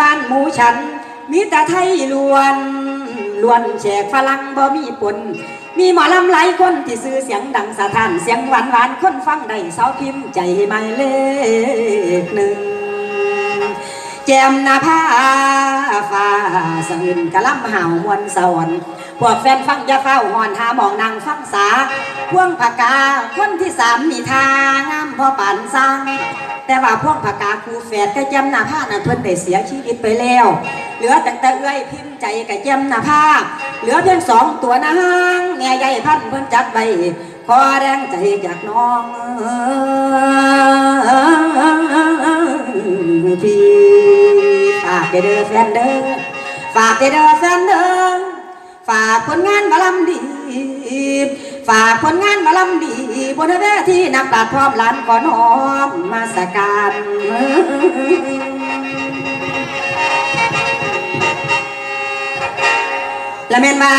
บ้านหมูฉัน มีแต่ไทยล้วนล้วนแฉกฝรั่งบ่มีปนมีหมอลำหลายคนที่ซื้อเสียงดังสะท้านเสียงหวานหวานคนฟังได้เสาพิมพ์ใจไม่เลขหนึ่งแจมหนาผ้าฟ้าสะอื่นกะลำห่าวมวนสวรรค์พวกแฟนฟังยาเฝ้าหอนหาหมองนางฟังสาพวงผากาคนที่สามมีทางามพอปานสร้าง แต่ว่าพวงผากาครูแฝดกะแจมหนาผ้านั้นเพิ่นได้เสียชีวิตไปแล้ว เหลือแต่แต่เอื้อยพิมพ์ใจกะแจมหนาผ้า เหลือเพียงสองตัวนางแม่ใหญ่พันเพิ่นจัดไว้ขอแรงใจจากน้องพี่ฝากเด้อแฟนเด้อฝากเด้อแฟนเด้อฝากผลงานหมาลำดี ฝากผลงานมาลำดีบนเวทีนักปราชญ์พร้อมล้านก่อนหอมมาสการและเมนมา